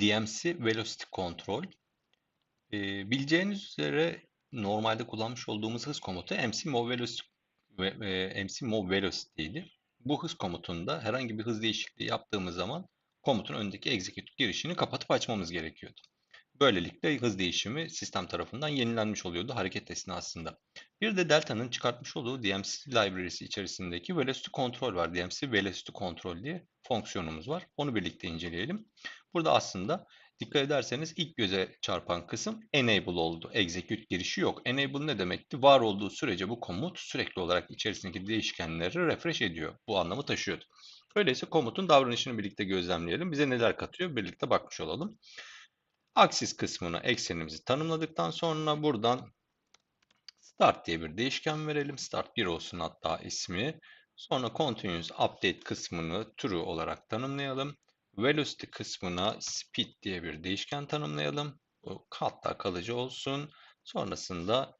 DMC Velocity Control. Ee, bileceğiniz üzere normalde kullanmış olduğumuz hız komutu MC Move Velocity ve e, MC Move Velocity'ydi. Bu hız komutunda herhangi bir hız değişikliği yaptığımız zaman komutun önündeki execute girişini kapatıp açmamız gerekiyordu. Böylelikle hız değişimi sistem tarafından yenilenmiş oluyordu hareket esnasında. Bir de Delta'nın çıkartmış olduğu DMC library'si içerisindeki Velocity Control var. DMC Velocity Control diye fonksiyonumuz var. Onu birlikte inceleyelim. Burada aslında dikkat ederseniz ilk göze çarpan kısım enable oldu. Execute girişi yok. Enable ne demekti? Var olduğu sürece bu komut sürekli olarak içerisindeki değişkenleri refresh ediyor. Bu anlamı taşıyordu. Öyleyse komutun davranışını birlikte gözlemleyelim. Bize neler katıyor birlikte bakmış olalım. Aksis kısmına eksenimizi tanımladıktan sonra buradan start diye bir değişken verelim. Start 1 olsun hatta ismi. Sonra continuous update kısmını true olarak tanımlayalım. Velocity kısmına speed diye bir değişken tanımlayalım. Bu hatta kalıcı olsun. Sonrasında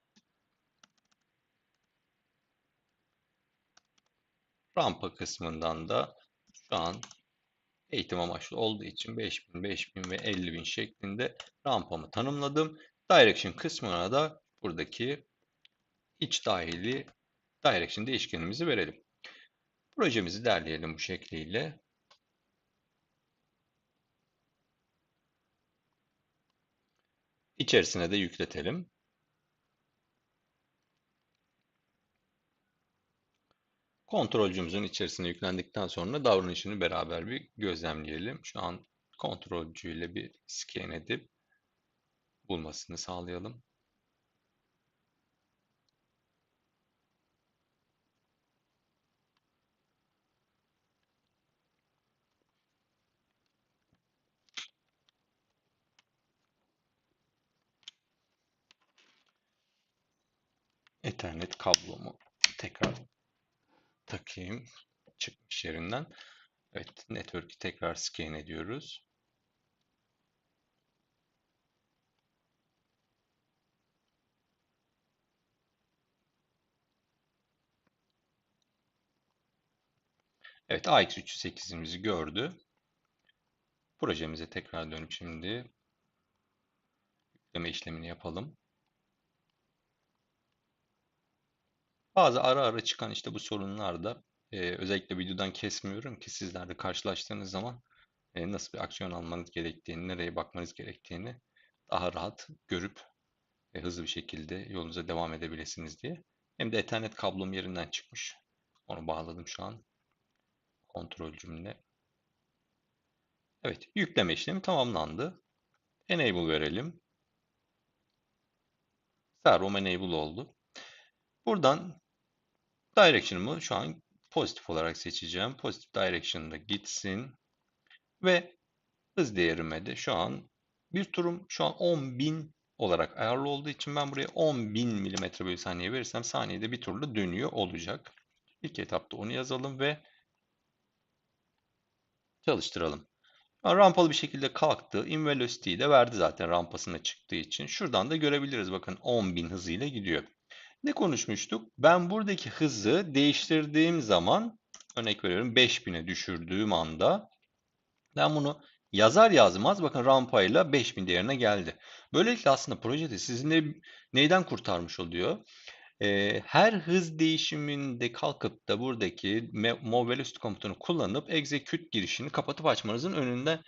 rampa kısmından da şu an eğitim amaçlı olduğu için 5000, 5000 ve 50000 şeklinde rampamı tanımladım. Direction kısmına da buradaki iç dahili direction değişkenimizi verelim. Projemizi derleyelim bu şekliyle. İçerisine de yükletelim. Kontrolcümüzün içerisine yüklendikten sonra davranışını beraber bir gözlemleyelim. Şu an kontrolcüyle bir scan edip bulmasını sağlayalım. Ethernet kablomu tekrar takayım. Çıkmış yerinden. Evet, network'i tekrar scan ediyoruz. Evet, AX308'imizi gördü. Projemize tekrar dönüp şimdi yükleme işlemini yapalım. Bazı ara ara çıkan işte bu sorunlar da e, özellikle videodan kesmiyorum ki sizler de karşılaştığınız zaman e, nasıl bir aksiyon almanız gerektiğini, nereye bakmanız gerektiğini daha rahat görüp e, hızlı bir şekilde yolunuza devam edebilirsiniz diye. Hem de Ethernet kablom yerinden çıkmış. Onu bağladım şu an. Kontrol cümle. Evet, yükleme işlemi tamamlandı. Enable verelim. Servo enable oldu. Buradan Direction'ımı şu an pozitif olarak seçeceğim. Pozitif direction'da gitsin. Ve hız değerime de şu an bir turum şu an 10.000 olarak ayarlı olduğu için ben buraya 10.000 mm bölü saniye verirsem saniyede bir turla dönüyor olacak. İlk etapta onu yazalım ve çalıştıralım. Rampalı bir şekilde kalktı. Invelocity'yi de verdi zaten rampasına çıktığı için. Şuradan da görebiliriz. Bakın 10.000 hızıyla gidiyor. Ne konuşmuştuk? Ben buradaki hızı değiştirdiğim zaman örnek veriyorum 5000'e düşürdüğüm anda ben bunu yazar yazmaz bakın rampayla 5000 değerine geldi. Böylelikle aslında projede sizi ne, neyden kurtarmış oluyor? Her hız değişiminde kalkıp da buradaki move velocity komutunu kullanıp execute girişini kapatıp açmanızın önünde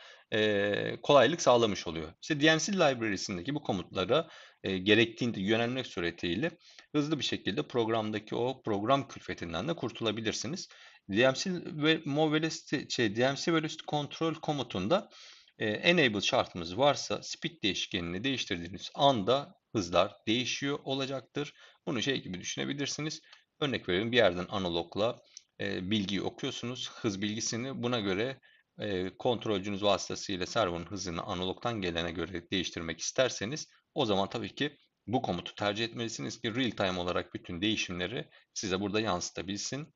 kolaylık sağlamış oluyor. İşte DMC library'sindeki bu komutlara gerektiğinde yönelmek suretiyle hızlı bir şekilde programdaki o program külfetinden de kurtulabilirsiniz. DMC ve move velocity, şey, DMC velocity control komutunda enable şartımız varsa speed değişkenini değiştirdiğiniz anda hızlar değişiyor olacaktır. Bunu şey gibi düşünebilirsiniz. Örnek verelim bir yerden analogla e, bilgiyi okuyorsunuz. Hız bilgisini buna göre e, kontrolcünüz vasıtasıyla servonun hızını analogtan gelene göre değiştirmek isterseniz o zaman tabii ki bu komutu tercih etmelisiniz ki real time olarak bütün değişimleri size burada yansıtabilsin.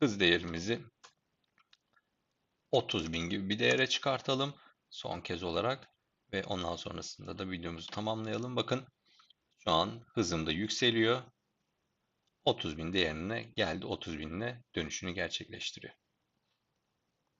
Hız değerimizi 30.000 gibi bir değere çıkartalım. Son kez olarak ve ondan sonrasında da videomuzu tamamlayalım. Bakın şu an hızım da yükseliyor. 30.000 değerine geldi 30.000'e dönüşünü gerçekleştiriyor.